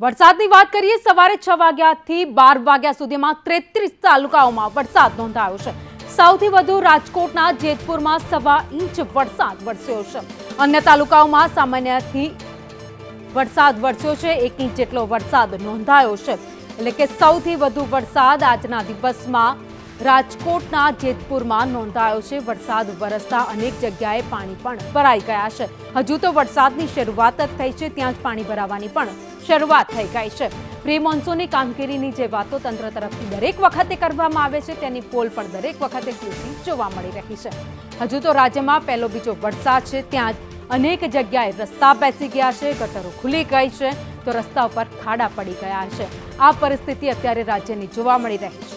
વરસાદની વાત કરીએ, સવારે છ વાગ્યાથી બાર વાગ્યા સુધીમાં ત્રેત્રીસ તાલુકાઓમાં વરસાદ નોંધાયો છે. સૌથી વધુ રાજકોટના જેતપુરમાં સવા ઇંચ વરસાદ વરસ્યો છે. અન્ય તાલુકાઓમાં સામાન્યથી વરસાદ વરસ્યો છે. એક ઇંચ જેટલો વરસાદ નોંધાયો છે. એટલે કે સૌથી વધુ વરસાદ આજના દિવસમાં રાજકોટના જેતપુરમાં નોંધાયો છે. વરસાદ વરસતા અનેક જગ્યાએ પાણી પણ ભરાઈ ગયા છે. હજુ તો વરસાદની શરૂઆત જ થઈ છે. ત્યાં જ પાણી ભરાવાની પણ શરૂઆત થઈ ગઈ છે. પ્રી મોન્સૂનની કામગીરીની જે વાતો તંત્ર તરફથી દરેક વખતે કરવામાં આવે છે. તેની પોલ પણ દરેક વખતે ખુલતી જોવા મળી રહી છે. હજુ તો રાજ્યમાં પહેલો બીજો વરસાદ છે. ત્યાં જ અનેક જગ્યાએ રસ્તા બેસી ગયા છે. ગટરો ખુલી ગઈ છે. તો રસ્તા ઉપર ખાડા પડી ગયા છે. આ પરિસ્થિતિ અત્યારે રાજ્યની જોવા મળી રહી છે.